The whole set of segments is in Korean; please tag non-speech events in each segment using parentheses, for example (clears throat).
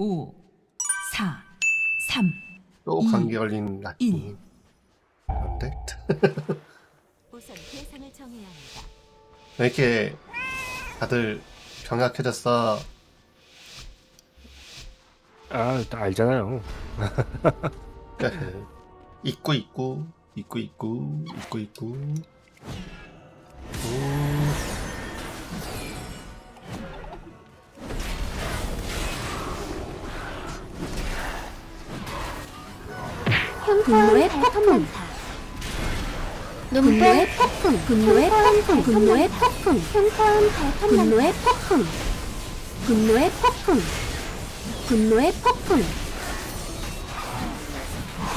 5, 4, 3, 또 이, 감기 걸린 라틴. 어때? (laughs) 우선 대상을 정해야 합니다. 왜 이렇게 다들 병약해졌어? 아, 다 알잖아요. (laughs) 있고 있고 있고 있고 있고 있고. 음, 분노의 폭풍 분노의 폭풍 분노의 폭풍 분노의 폭풍 분노의 폭풍 분노의 폭풍 분노의 폭풍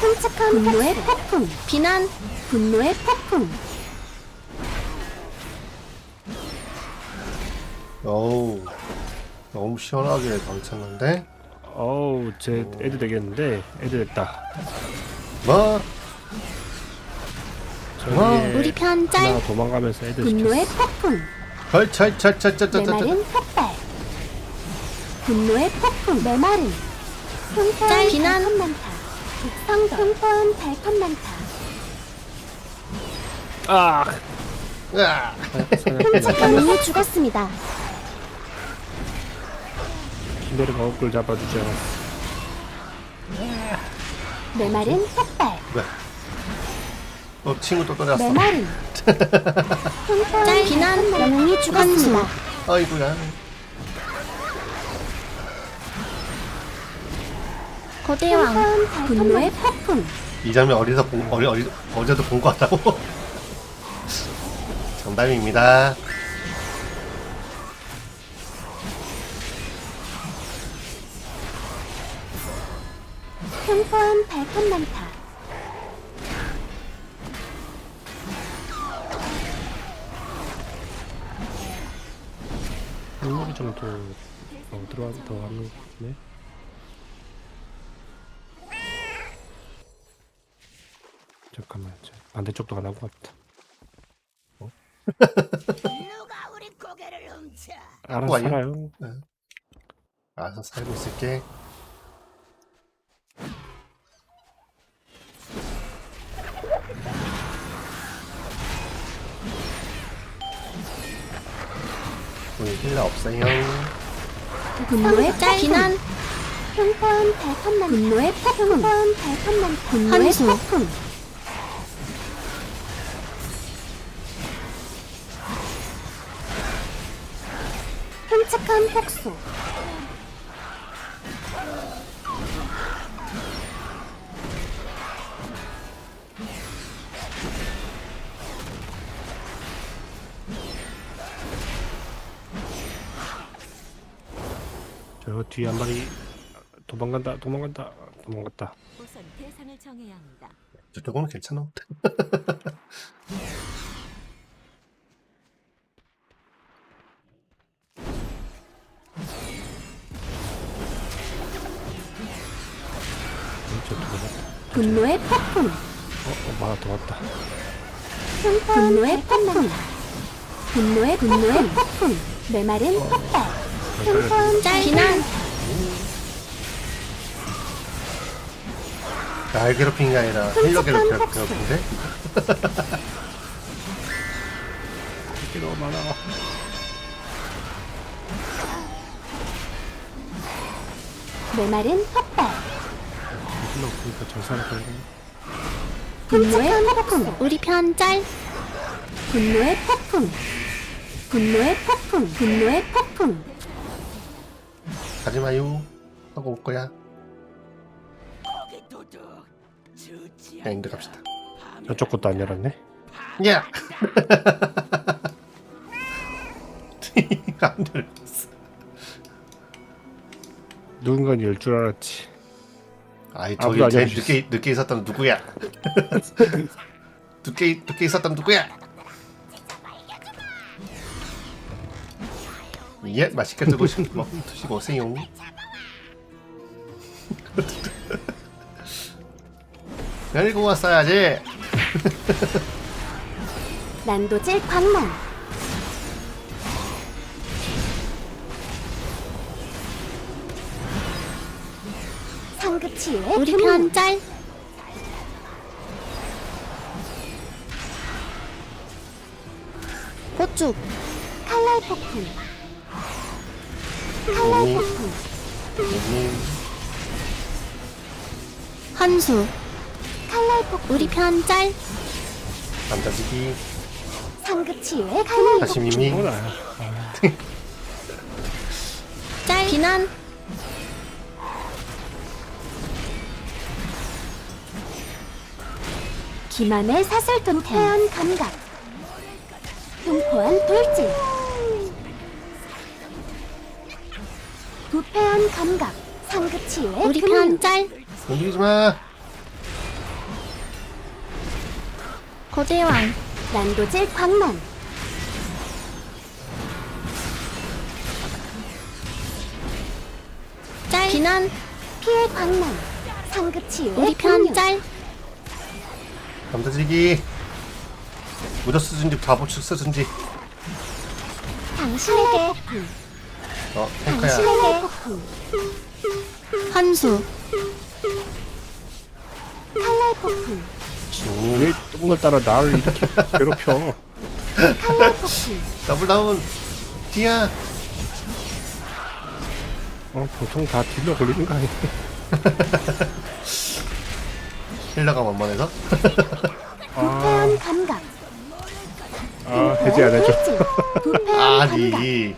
끔찍한 분노의 폭풍 비난 분노의 폭풍 어우 너무 시원하게 당쳤는데 어우, 제 애들 되겠는데, 애들 됐다. 뭐? 저기에 우리 편짤 하나 도망가면서 애들 분노의 시켰어. 폭풍. 내 헐철철철철철철 말은 폭발. 분노의 폭풍. 내 말은 흉포한 비난. 많다 극성도 흉포한 발톱 많다 아! 으아! 사냥꾼 영웅이 죽었습니다. 기내를 어글 잡아주죠. 내 말은 폭발 뭐야 어 친구 또내 떨어졌어 말은 흉포한 비난. 영웅이 죽었습니다. 아이고야 거대왕 분노의 폭풍. 이 장면 어디서 본 어리, 어리, 어제도 본 거 같다고? (laughs) 정답입니다 흉포한 발톱 많다 한마리 정도 어, 들어와, 들어가는 네 잠깐만, 저 반대쪽도 안 하고 왔다. 누가 우리 고개를 훔쳐? 알아서 아니야? 살아요. 알아서 살고 있을게 우리 힐러 없어요. 분노의 비난 발톱 많다 분노의 폭풍. 발톱 많다 분노의 폭풍. 끔찍한 폭소 저 뒤에 한 마리 도망간다, 도망간다, 도망갔다. 우선 대상을 정해야 합니다. 저쪽은 괜찮아 저 도망갔다. 분노의 폭풍 어, 어, 더 왔다. 분노의 폭풍 분노의 분노의 폭풍 내 말은 폭발 흉포한 비난 날 괴롭히는 게 아니라 힐러 괴롭- 끔찍한 괴롭히는데 이게 너무 많아. 내 말은 폭발. 힐러 없으니까 정산을 걸리네. 분노의 폭풍. 우리 편 짤. 분노의 폭풍. 분노의 폭풍. 분노의 폭풍 가지마요 하고 올 거야 인도 갑시다 저쪽 것도 안 열었네. 야! (laughs) 안 들렸어 누군가 열줄 알았지. 아이 아무도 저기 안 제일. 늦게 늦게 있었던 누구야? (laughs) 늦게 늦게 있었던 누구야? 예 맛있게 드시고 먹 드시고 오세요. (laughs) 열고 왔어야지. (laughs) 난도질 광란 상급치유의 우리 편 짤. 보축. 칼날 폭풍. 칼날 오. 폭풍. 님 한수. 칼날 폭풍. 우리 편 짤. 남자지기 상급 치유의 칼날 폭풍. 하시미미 뭐나 짤. 비난. 기만의 사슬 도태한 감각. 흉포한 돌진. 부패한 감각. 상급 치유의 우리 편 짤. 움직이지 마 고대왕. 난도질 광만. 짤. 비난. 피해 광만. 상급 치유의 우리 편 짤. 남자지기 무적 쓰든지 바보축 쓰든지 당신에게 어 탱커야. 당신에게. 한수. 칼날 폭풍 왜 오늘따라 나를 이렇게 괴롭혀? 칼날 폭풍 더블 다운. 디야 어, 보통 다 딜러 걸리는 거 아니야? 힐러가 만만해서? 부패한 감각 아 해제 안 해줘 아니.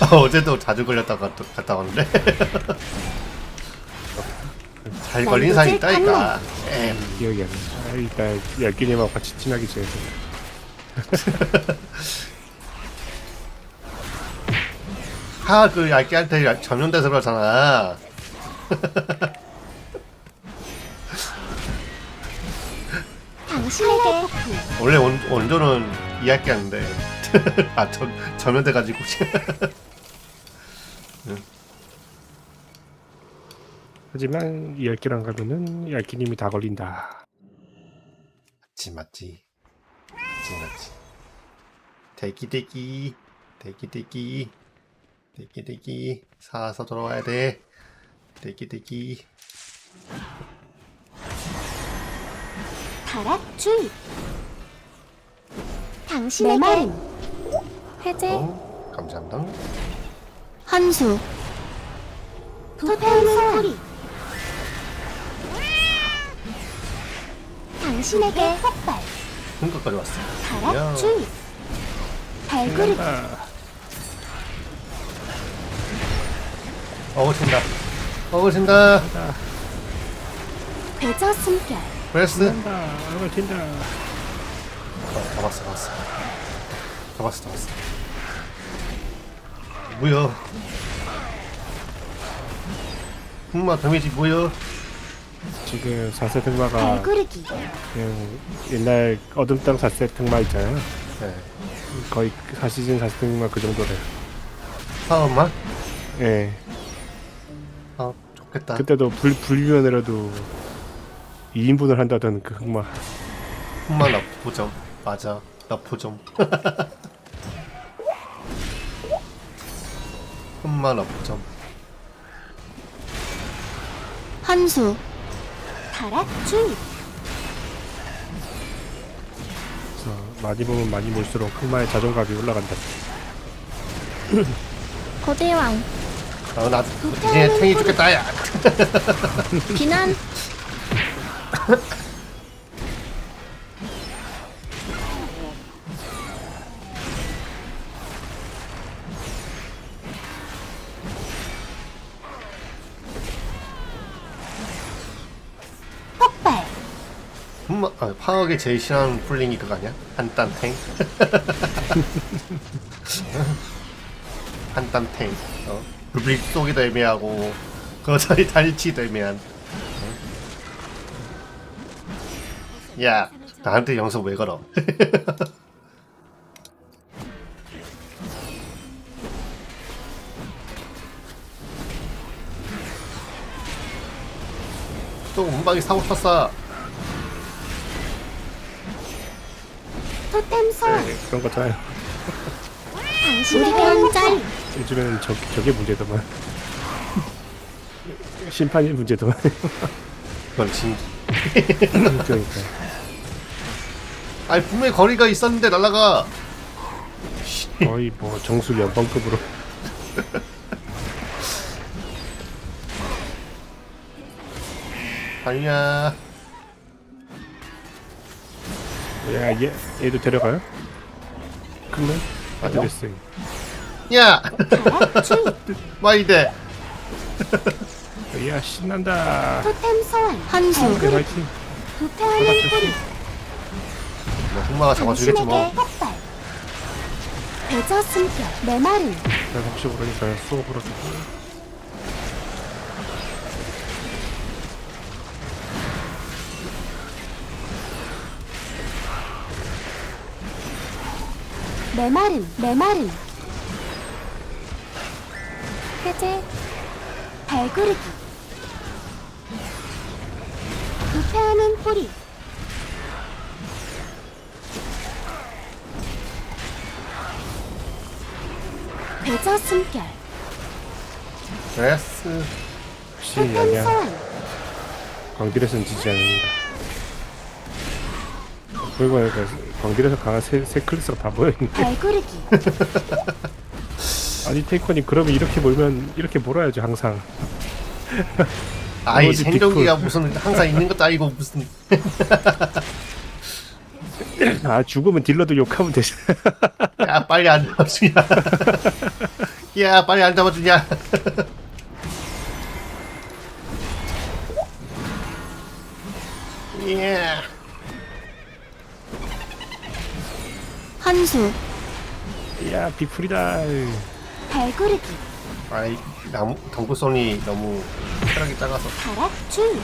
아, 어제도 자주 걸렸다가 또 갔다 왔는데? (laughs) 잘 걸린 사람이 있다니까 엠. 기억이 안 나. 아, 일단 열기님하고 같이 친하게 지내서 하 그 얇게 할때 전면돼서 그러잖아 당신에게 원래 원, 원조는 이얇게 하는데 (laughs) 아 전, 전면돼가지고. (laughs) 하지만 이 열기랑 가면은 열기님이 다 걸린다. 맞지 맞지. 맞지 맞지. 대기 대기. 대기 대기. 대기 대기. 사서 돌아와야 돼. 대기 대기 타락 주의 당신에게 해제. 어? 감사합니다. 한수. 부패한 소리. 당신에게 폭발. 흥각까지 왔어. 야. 주의 발구르기 아, 어거친다. 어거친다. 배저 숨결 브레스 튄다. 이걸 튄다. 어, 잡았어 잡았어. 잡았어 잡았어. 뭐야? 흑마 데미지 뭐야? 지금 4세 등마가 발구르기. 그냥 옛날 어둠 땅 4세 등마 있잖아요. 네. 거의 4시즌 4세 등마 그 정도래요. 사업만? 예. 아 좋겠다. 그때도 불, 불면이라도 2인분을 한다던 그 흑마. 흑마 나포점 맞아. 나포점 (laughs) 흑마 나포점 한수. 타락 주의 그래서 많이 보면 많이 볼수록 흑마의 자존감이 올라간다. (clears throat) 고대왕. 아나 이제 탱이 죽겠다 야. 비난 폭발 흑마 아, 파악이 제일 싫어하는 풀링이 그거 아니야? 한딴 탱 (laughs) 한딴 탱 어? 불빛 쏘기도 애매하고 그거 자리 달치기도 애매한 야 나한테 영석 왜 걸어 (laughs) 또 운방이 사고 쳤어 토템 소환 네, 그런 거잖아요. 요즘에는 저, 저게 문제더만. 심판이 문제더만. 그건 진. (laughs) 그러니까. 아니 분명히 거리가 있었는데 날라가. 거의 뭐 정수 연방급으로. 아니야. 야, 얘, 얘도 데려가요? 그러면 아니요. 아드레스. 야. 주의. 마이데. 야, 신난다. 토템 소환. 한수. 오케이, 화이팅. 뿌리. 뭐 흑마가 잡아주겠지 당신에게 뭐. 폭발. 배저 숨결. 메마른. 내가 혹시 모르니까 수업으로 주고. 메마른. 메마른. 해제. 발구르기. 부패하는 뿌리. 배저 숨결. 레스. 토템 아니야. 소환. 광딜에서는 지지 않는다. 그리고 광딜에서 강한 세, 세 클래스가 다 모여있네. 발구르기. (laughs) 아니, 테이컨이 그러면 이렇게 몰면 이렇게 몰아야죠, 항상. 아이 생존기가 무슨 항상 있는 것도 아니고 무슨. (laughs) 아, 죽으면 딜러도 욕하면 되지. 야 빨리 안 잡아주냐. 야 빨리 안 잡아주냐. 예. 한수. 야, 비풀이다. 발구르기. 아이 나무 덩굴손이 너무 체력이 작아서. 가락 줄.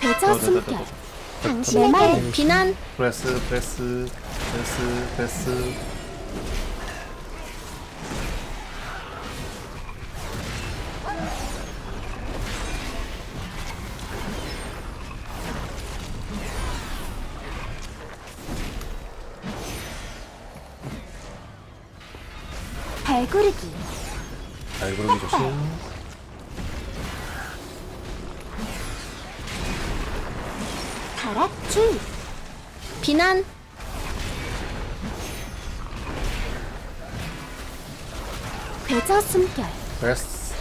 괴저 저, 숨결. 저. 당신에게 비난. 프레스 프레스 프레스 프레스. 괴저 숨결. 프레스.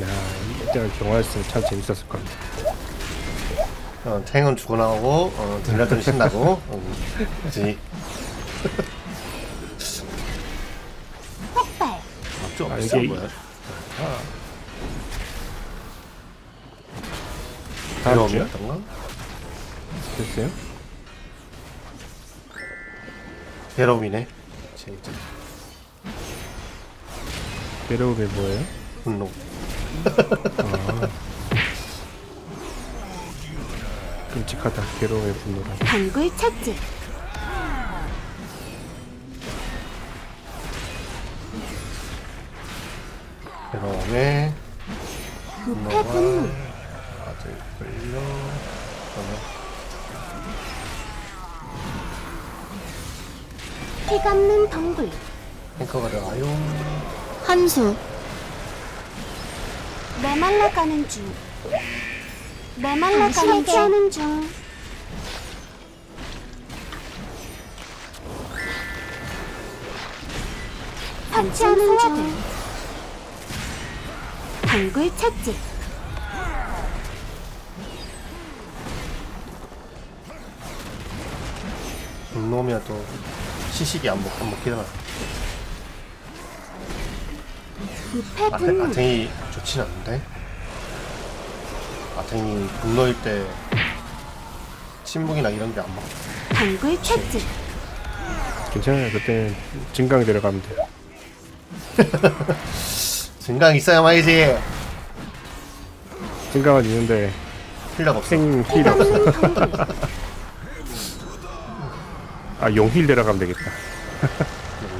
야, 이때는 경화했으면 참 재밌었을 겁니다. 어, 탱은 죽어나오고 어, 딜러들은 신나고. (laughs) 어, 그지. 폭발. 좀 아, 이게- 뭐야? 어떤가? 됐어요? 괴로움이네. 진짜 데려오면 뭐예요? 분노. 끔찍하다. 괴로움의 분노다. 단굴 착지. 괴로움에 부패 분노. 아직 끌려. 그러면 피감는 덩굴. 탱커가 들어가요. 한수. 메말라가는 중. 메말라가는 중. 중. 판치하는 중. 단굴 착지. 분노면 또 시식이 안 먹, 안 먹히잖아. 부패 아탱, 분노. 아탱이 좋진 않은데? 아탱이 분노일 때 침묵이나 이런 게 안 먹. 단굴 착지. 괜찮아요. 그때는 증강 데려가면 돼요. (laughs) 증강 있어야만 이지. 증강은 있는데 필요가 없어. 생 힐이 없어. (laughs) 아, 용힐 데려가면 되겠다.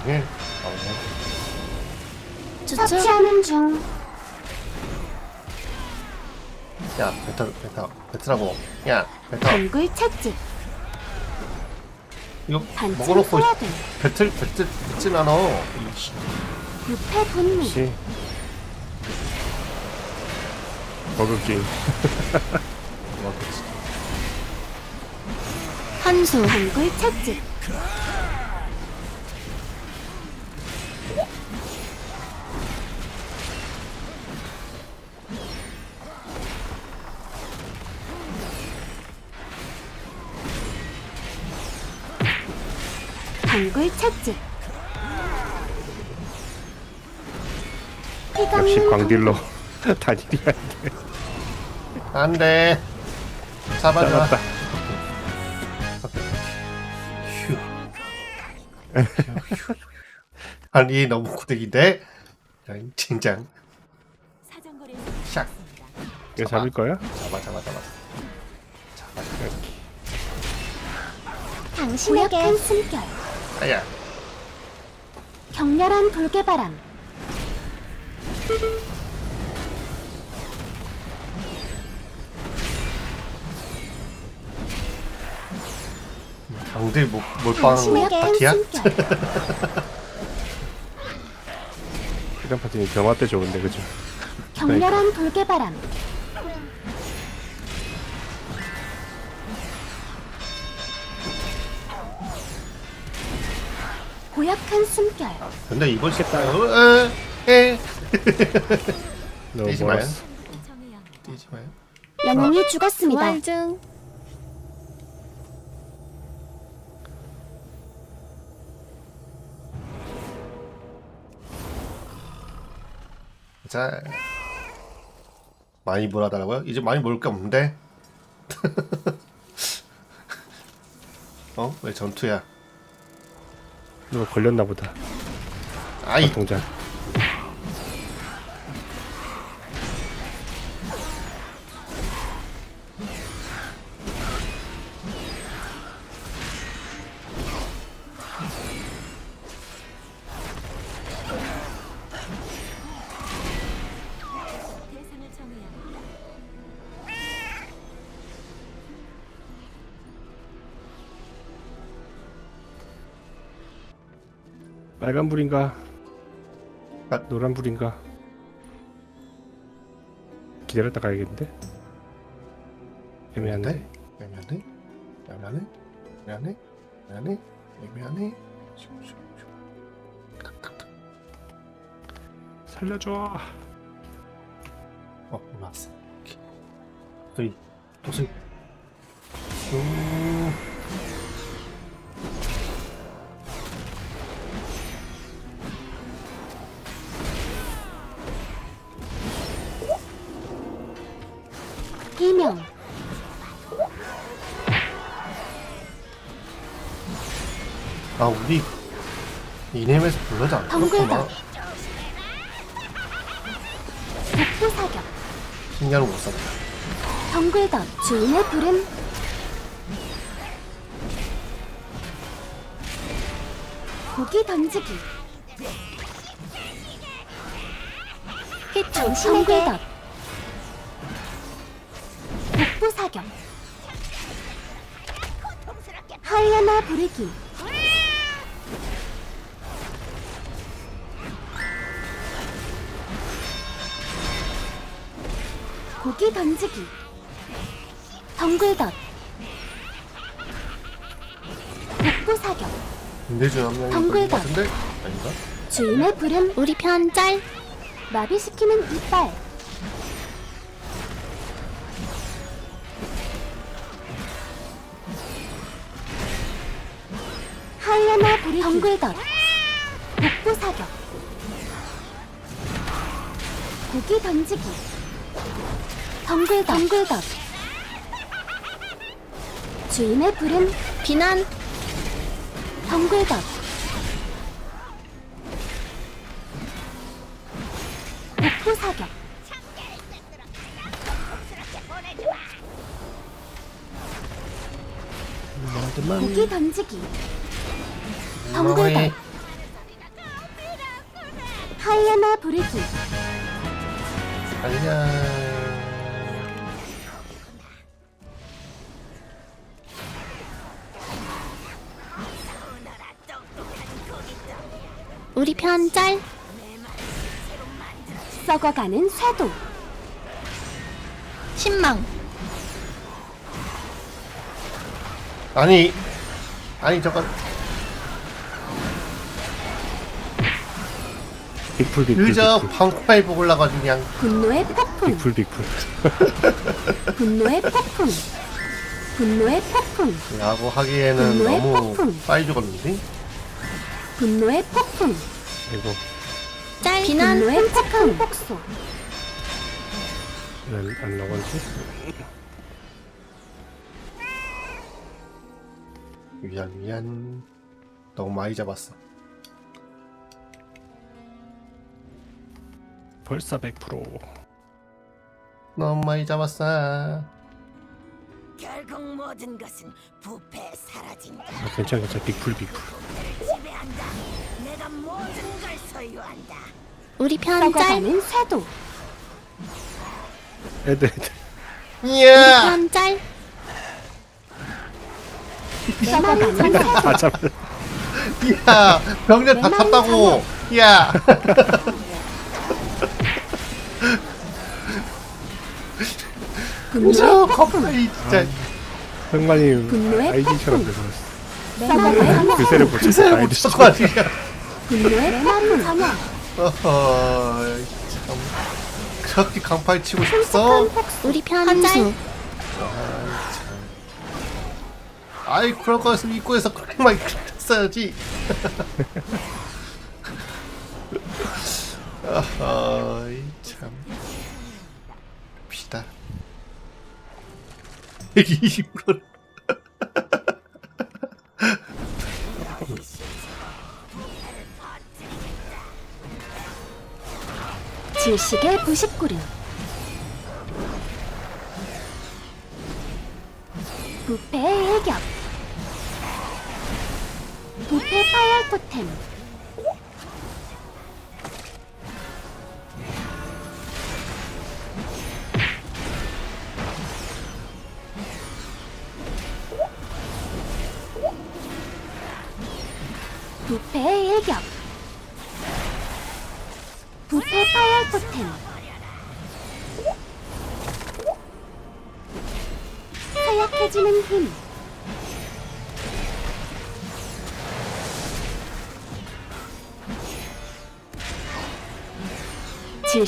여기. 어, 처치하는 중. 야 뱉어 뱉어 뱉으라고 야 뱉어 동굴 채집 이거 단층 먹어놓고 소화등 뱉을 뱉을 뱉진 않아 이씨. 유패 분리 혹시 버그킹 뭐, 그치. 한수 동굴 채집 채집 피 역시 광딜로 다니리야 안돼. 잡아줘 잡았다 (laughs) 아니 너무 구득인데? 야, 진짜 사정거리에서 샥 이거 잡을 거야? 잡아 잡아 잡아. 잡아 이렇게. 당신에게 숨결. 아야. 격렬한 돌개바람 강들 못 몰빵 파티야? 숨결 이런 파티는 경화 때 좋은데 그죠? 격렬한 돌개바람 고약한 숨결 근데 이번 시겠다 어, 에 (laughs) 너무 뛰지 마요. 멀었어. 뛰지 마요 영웅이 죽었습니다 부활 중 자 많이 몰아달라고요? 이제 많이 모을 게 없는데? (laughs) 어? 왜 전투야? 누가 걸렸나 보다. 아이. 동작 빨간 불인가? 아. 노란 불인가? 기다렸다 가야겠는데? 애매한데? 애매하네 애매하네? 애매하네? 애매하네? 애매하네? 살려줘. 어 올라왔어 저기 도승. 음... 아 우리 이nem에서 불러지 덩굴다. 않았구나. 복부 사격. 신기한 못 썼다. 덩굴덧 주인의 부름. 고기 던지기. 당신에게 덧 복부 사격. 하이에나 부르기 고기 던지기. 덩굴덧. 복부 사격. 걸린 것 같은데? 아닌가? 주인의 부름 우리 편 짤. 마비시키는 이빨. 하이에나 부르기. 덩굴덧. 복부 사격. 고기 던지기 덩굴덧 덩굴덧 주인의 부름 비난. 덩굴덧 복부 사격. 고기 던지기. 어머니. 하이에나 부르기. 아니 우리 편 짤. 썩어가는 쇠도. 신망. 아니 아니 저건 빅풀 빅풀 의자 빅풀 방파이 보고라가지고 그냥 분노의 폭풍. 빅풀 빅풀 (laughs) 분노의 폭풍. 분노의 폭풍. 라고 하기에는 분노의 너무 폭풍. 빨리 죽었는데 분노의 폭풍. 그리고 짤. 비난 분노의 폭풍. 폭소. 안, 안 나오지 미안 미안 너무 많이 잡았어 벌써 100% 너무 많이 잡았어 결국 모든 것은 부패에 사라진다. 아, 괜찮아 괜찮아 빅풀 빅풀 지배한다. 내가 모든 걸 소유한다. 우리 편 짤. 썩어가는 쇠도. 애들 애들 이야 편 짤. 썩어가는 쇠도. 다 잡을 이야 병력 다내 탔다고 이야 저. 컴파이 진짜. 분노의 아이디처럼 썩어가는 그새를 못 그새 찾고 못 아이디 찾고. 아니야 (laughs) 분노의 폭풍. 어허 참. 그렇게 강파이 치고 싶어? 우리 편 짤. 아이 그럴 거였으면 입구에서 그렇게 많이 했어야지. (laughs) 어허이 120건. 질식의 부식구류 부패의 해격 부패 파열 토템.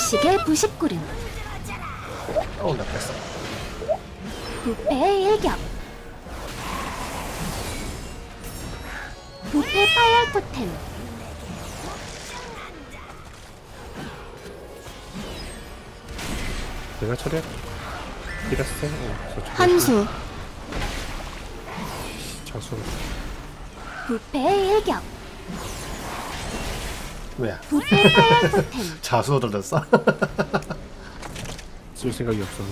질식의 부식구름. 어 나빴어. 부패의 일격. 부패 파열 토템. 내가 처리할게 이랬어. 어, 저쪽에 한수. 자수. 부패의 일격 토템 자수 얻어졌어? 쓸 생각이 없어.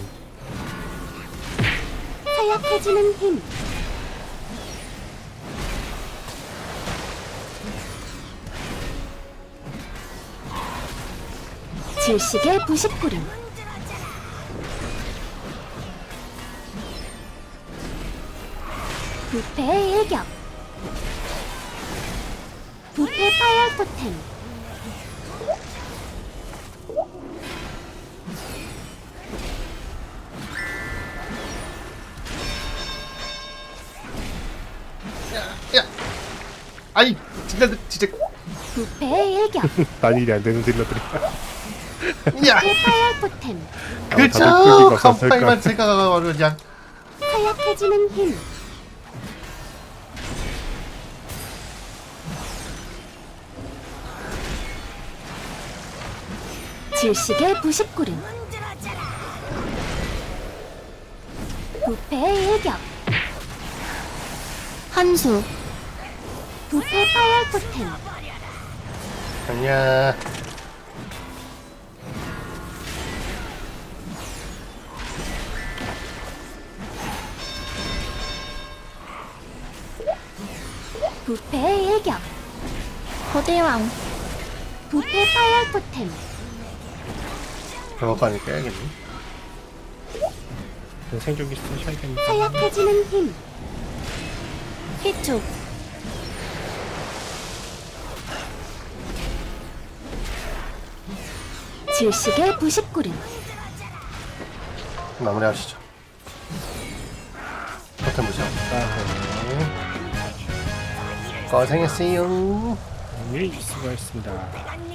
하얗해지는 힘. 질식의 부식구름. 부패의 일격. 부패 파열 토템 아니 진짜 진짜. 부패의 일격 난일이 안 되는 딜러들이. 야! 부패 파열 토템 다들 그저 간파이만 생각하고 그냥. 하얗해지는 힘. 질식의 부식구름. 부패의 일격 한수 부패 파열 토템. 아니야. 부패의 일격. 고대왕. 부패 파열 토템. 병원까지 깨야겠네. 생존기 쓰셔야겠네. 하얗해지는 힘. 희축 질식의 부식구름 마무리하시죠. 버튼 무시하고. 고생했어요. 예, 수고하셨습니다. 내가 니놈들을